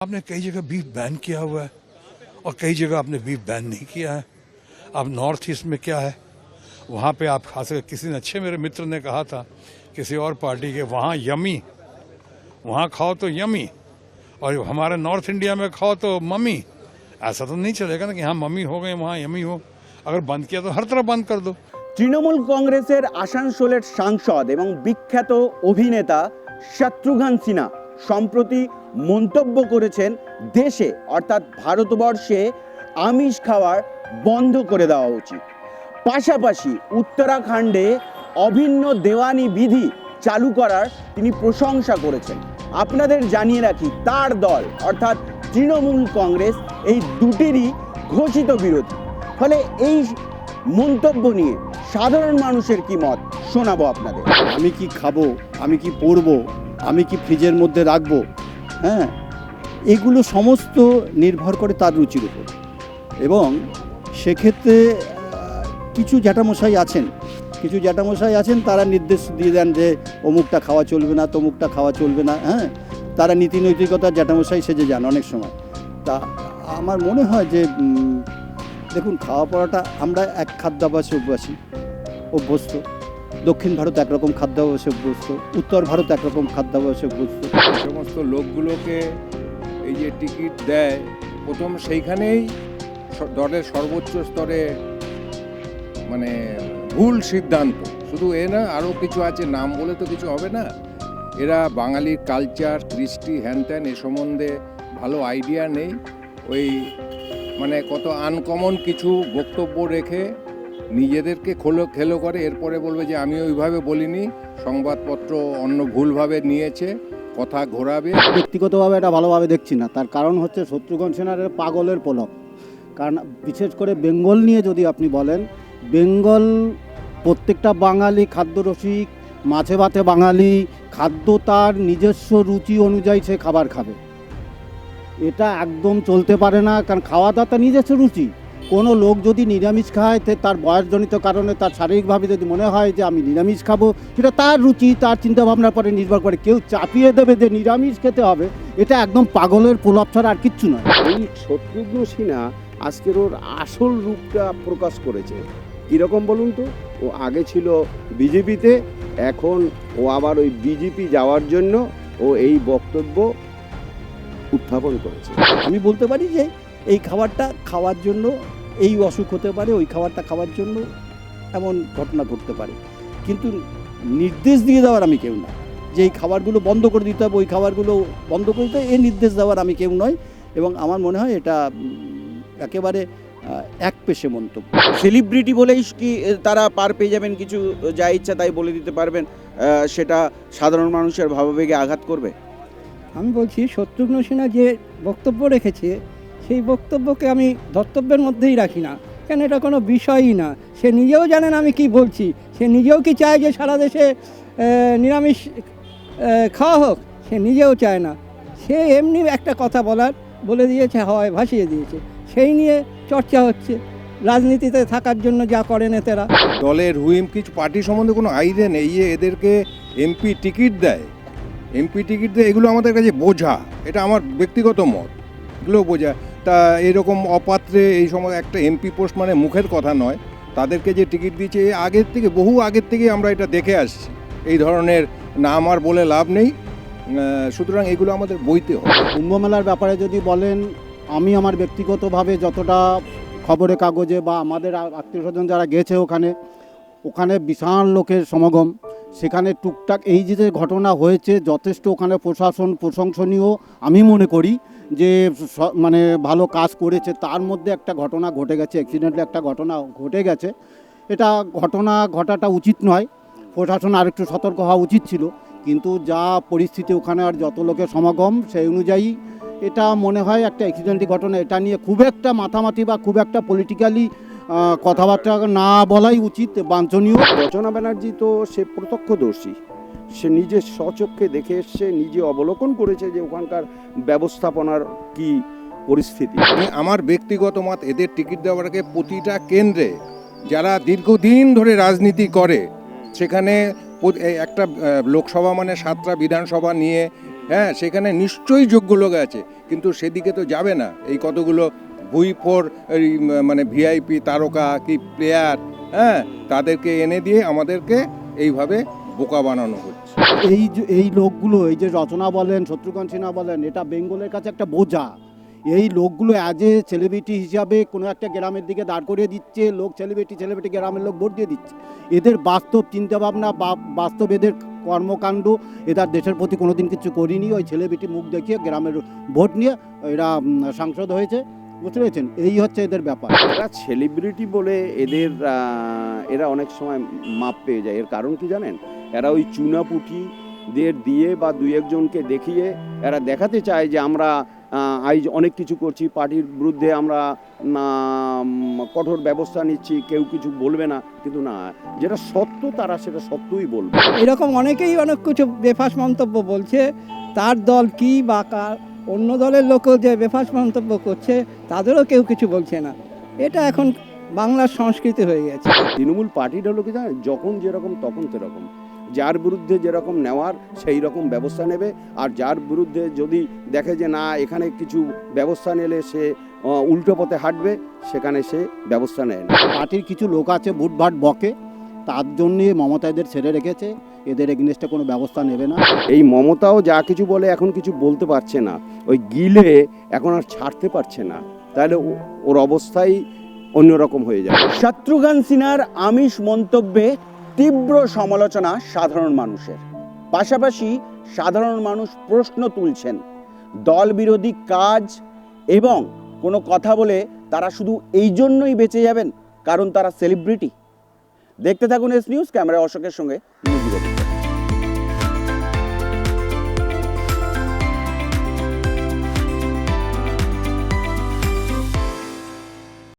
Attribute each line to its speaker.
Speaker 1: आपने कई जगह बीफ बैन किया हुआ है और कई जगह आपने बीफ बैन नहीं किया है अब नॉर्थ ईस्ट में क्या है वहाँ पे आप खा सकते किसी ने अच्छे मेरे मित्र ने कहा था किसी और पार्टी के वहाँ यमी वहाँ खाओ तो यमी और हमारे नॉर्थ इंडिया में खाओ तो मम्मी ऐसा तो नहीं चलेगा ना कि हाँ मम्मी हो गए वहाँ यमी हो अगर बंद किया तो हर तरफ बंद कर दो
Speaker 2: তৃণমূল কংগ্রেসের আসানসোলের সাংসদ এবং বিখ্যাত অভিনেতা শত্রুঘ্ন সিনহা সম্প্রতি মন্তব্য করেছেন দেশে, অর্থাৎ ভারতবর্ষে আমিষ খাওয়ার বন্ধ করে দেওয়া উচিত। পাশাপাশি উত্তরাখণ্ডে অভিন্ন দেওয়ানি বিধি চালু করার তিনি প্রশংসা করেছেন। আপনাদের জানিয়ে রাখি, তার দল, অর্থাৎ তৃণমূল কংগ্রেস, এই দুটিরই ঘোষিত বিরোধী। ফলে এই মন্তব্য নিয়ে সাধারণ মানুষের কি মত? শোনাবো আপনাদের।
Speaker 3: আমি কি খাব? আমি কি পরবো? আমি কি ফ্রিজের মধ্যে রাখব? হ্যাঁ? এগুলো সমস্ত নির্ভর করে তার রুচির উপর। এবং সেক্ষেত্রে কিছু জ্যাঠামশাই আছেন। কিছু জ্যাঠামশাই আছেন, তারা নির্দেশ দিয়ে দেন যে, অমুকটা খাওয়া চলবে না, তমুকটা খাওয়া চলবে না হ্যাঁ? তারা নীতি নৈতিকতার জ্যাঠামশাই সেজে যান অনেক সময়। তা আমার মনে হয় যে দেখুন, খাওয়া পড়াটা আমরা এক খাদ্যাভ্যাসে অভ্যাসী, অভ্যস্ত। দক্ষিণ ভারত একরকম খাদ্যাভ্যাসে অভ্যস্ত, উত্তর ভারত একরকম খাদ্যাভ্যাসে অভ্যস্ত।
Speaker 4: সমস্ত লোকগুলোকে এই যে টিকিট দেয়, প্রথম সেইখানেই দলের সর্বোচ্চ স্তরে মানে ভুল সিদ্ধান্ত। শুধু এ না, আরও কিছু আছে, নাম বলে তো কিছু হবে না। এরা বাঙালির কালচার কৃষ্টি হ্যান ত্যান, এ সম্বন্ধে ভালো আইডিয়া নেই। ওই মানে কত আনকমন কিছু বক্তব্য রেখে নিজেদেরকে খোলো, খেলো করে, এরপরে বলবে যে আমি ওইভাবে বলিনি। সংবাদপত্র অন্য ভুলভাবে নিয়েছে, কথা ঘোরাবে।
Speaker 3: ব্যক্তিগতভাবে এটা ভালোভাবে দেখছি না। তার কারণ হচ্ছে শত্রুঘ্ন সেনার পাগলের পলক। কারণ বিশেষ করে বেঙ্গল নিয়ে যদি আপনি বলেন, বেঙ্গল প্রত্যেকটা বাঙালি খাদ্যরসিক, মাছে ভাতে বাঙালি, খাদ্য তার নিজস্ব রুচি অনুযায়ী সে খাবার খাবে। এটা একদম চলতে পারে না, কারণ খাওয়া দাওয়া তার নিজস্ব রুচি। কোনো লোক যদি নিরামিষ খায় তে তার বয়সজনিত কারণে তার শারীরিকভাবে যদি মনে হয় যে আমি নিরামিষ খাব সেটা তার রুচি তার চিন্তাভাবনার পরে নির্ভর করে। কেউ চাপিয়ে দেবে যে নিরামিষ খেতে হবে এটা একদম পাগলের প্রলাপ ছাড়া আর কিচ্ছু নয়।
Speaker 5: এই শত্রুঘ্ন সিনহা আজকের ওর আসল রূপটা প্রকাশ করেছে। কীরকম বলুন তো? ও আগে ছিল বিজেপিতে এখন ও আবার ওই বিজেপি যাওয়ার জন্য ও এই বক্তব্য উত্থাপন করেছে।
Speaker 3: আমি বলতে পারি যে এই খাবারটা খাওয়ার জন্য এই অসুখ হতে পারে ওই খাবারটা খাওয়ার জন্য এমন ঘটনা ঘটতে পারে। কিন্তু নির্দেশ দিয়ে দেওয়ার আমি কেউ না। যে এই খাবারগুলো বন্ধ করে দিতে হবে ওই খাবারগুলো বন্ধ করে দিতে হবে এই নির্দেশ দেওয়ার আমি কেউ নয় এবং আমার মনে হয় এটা একেবারে এক পেশে মন্তব্য।
Speaker 2: সেলিব্রিটি বলেই কি তারা পার পেয়ে যাবেন কিছু যা ইচ্ছা তাই বলে দিতে পারবেন সেটা সাধারণ মানুষের ভাবাবেগে আঘাত করবে?
Speaker 6: আমি বলছি শত্রুঘ্ন সিনহা যে বক্তব্য রেখেছে সেই বক্তব্যকে আমি ধর্তব্যের মধ্যেই রাখি না। কেন এটা কোনো বিষয়ই না। সে নিজেও জানেন আমি কি বলছি। সে নিজেও কি চায় যে সারা দেশে নিরামিষ খাওয়া হোক? সে নিজেও চায় না। সে এমনি একটা কথা বলার, বলে দিয়েছে, হাওয়ায় ভাসিয়ে দিয়েছে। সেই নিয়ে চর্চা হচ্ছে। রাজনীতিতে থাকার জন্য যা করে নেতারা
Speaker 4: দলের হুইম কিছু পার্টি সম্বন্ধে কোনো আইডিয়া নেই? যে এদেরকে এমপি টিকিট দেয়। এমপি টিকিট দেয়, এগুলো আমাদের কাছে বোঝা। এটা আমার ব্যক্তিগত মত। এগুলো বোঝা। তা এরকম অপাত্রে এই সময় একটা এমপি পোস্ট মানে মুখের কথা নয়। তাদেরকে যে টিকিট এই আগের থেকে, বহু আগের থেকে আমরা এটা দেখে আসছি। এই ধরনের নাম আর বলে লাভ নেই। সুতরাং এগুলো আমাদের বইতে হবে।
Speaker 3: কুম্ভ মেলার ব্যাপারে যদি বলেন, আমি আমার ব্যক্তিগতভাবে যতটা খবরে কাগজে বা আমাদের আত্মীয় স্বজন যারা গেছে ওখানে ওখানে বিশাল লোকের সমাগম। সেখানে টুকটাক এই যে ঘটনা হয়েছে, যথেষ্ট ওখানে প্রশাসন প্রশংসনীয় আমি মনে করি যে মানে ভালো কাজ করেছে। তার মধ্যে একটা ঘটনা ঘটে গেছে অ্যাক্সিডেন্টলি একটা ঘটনা ঘটে গেছে। এটা ঘটনা ঘটাটা উচিত নয়, প্রশাসন আরেকটু সতর্ক হওয়া উচিত ছিল। কিন্তু যা পরিস্থিতি ওখানে আর যত লোকের সমাগম, সেই অনুযায়ী এটা মনে হয় একটা অ্যাক্সিডেন্টি ঘটনা। এটা নিয়ে খুব একটা মাথামাতি বা খুব একটা পলিটিক্যালি কথাবার্তা না বলাই উচিত, বাঞ্ছনীয়।
Speaker 5: রচনা ব্যানার্জি তো সে প্রত্যক্ষদর্শী। সে নিজে স্বচক্ষে দেখে এসছে, নিজে অবলোকন করেছে যে ওখানকার ব্যবস্থাপনার কি পরিস্থিতি।
Speaker 4: আমি আমার ব্যক্তিগত মত, এদের টিকিট দেওয়ার আগে প্রতিটা কেন্দ্রে যারা দীর্ঘদিন ধরে রাজনীতি করে, সেখানে একটা লোকসভা মানে সাতটা বিধানসভা নিয়ে হ্যাঁ সেখানে নিশ্চয়ই যোগ্য লোক আছে, কিন্তু সেদিকে তো যাবে না। এই কতগুলো ভুই ফোর, এই মানে ভিআইপি তারকা কি প্লেয়ার হ্যাঁ তাদেরকে এনে দিয়ে আমাদেরকে এইভাবে বোকা বানানো হচ্ছে।
Speaker 3: এই যে, এই লোকগুলো, এই যে রচনা বলেন, শত্রুঘ্ন সিনহা বলেন, এটা বেঙ্গলের কাছে একটা বোঝা। এই লোকগুলো অ্যাজ এ সেলিব্রিটি হিসাবে কোনো একটা গ্রামের দিকে দাঁড় করিয়ে দিচ্ছে, লোক সেলিব্রিটি সেলিব্রিটি গ্রামের লোক ভোট দিয়ে দিচ্ছে। এদের বাস্তব চিন্তাভাবনা বাস্তব এদের কর্মকাণ্ড, এদের দেশের প্রতি কোনোদিন কিছু করিনি। ওই সেলিব্রিটি মুখ দেখিয়ে গ্রামের ভোট নিয়ে এরা সাংসদ হয়েছে। বুঝতে পেরেছেন? এই হচ্ছে এদের ব্যাপার।
Speaker 5: এরা সেলিব্রিটি বলে এদের এরা অনেক সময় মাপ পেয়ে যায়। এর কারণ কি জানেন? এরা ওই চুনাপুটি দের দিয়ে বা দুই একজনকে দেখিয়ে এরা দেখাতে চায় যে আমরা আজ অনেক কিছু করছি পার্টির বিরুদ্ধে আমরা কঠোর ব্যবস্থা নিচ্ছি কেউ কিছু বলবে না। কিন্তু না যেটা সত্য তারা সেটা সত্যই বলবে।
Speaker 6: এরকম অনেকেই অনেক কিছু বেফাস মন্তব্য বলছে। তার দল কি বা কার? অন্য দলের লোকও যে বেফাস মন্তব্য করছে তাদেরও কেউ কিছু বলছে না। এটা এখন বাংলার সংস্কৃতি হয়ে গেছে।
Speaker 5: তৃণমূল পার্টিটা হলো কি জানেন? যখন যেরকম তখন সেরকম। যার বিরুদ্ধে যেরকম নেওয়ার সেই রকম ব্যবস্থা নেবে। আর যার বিরুদ্ধে যদি দেখে যে না এখানে কিছু ব্যবস্থা নিলে সে উল্টো পথে হাঁটবে সেখানে সে ব্যবস্থা নেয় না।
Speaker 3: পার্টির কিছু লোক আছে ভুটভাট বকে। তার জন্যে মমতা এদের ছেড়ে রেখেছে। এদের এগনেস্টে কোনো ব্যবস্থা নেবে না।
Speaker 5: এই মমতাও যা কিছু বলে এখন কিছু বলতে পারছে না। ওই গিলে এখন আর ছাড়তে পারছে না। তাহলে ওর অবস্থাই অন্যরকম হয়ে যাবে।
Speaker 2: শত্রুঘ্ন সিনহার আমিষ মন্তব্যে তীব্র সমালোচনা সাধারণ মানুষের। পাশাপাশি সাধারণ মানুষ প্রশ্ন তুলছেন, দল বিরোধী কাজ এবং কোনো কথা বলে তারা শুধু এই জন্যই বেঁচে যাবেন কারণ তারা সেলিব্রিটি। দেখতে থাকুন এস নিউজ ক্যামেরা অশোকের সঙ্গে মুজিবুর।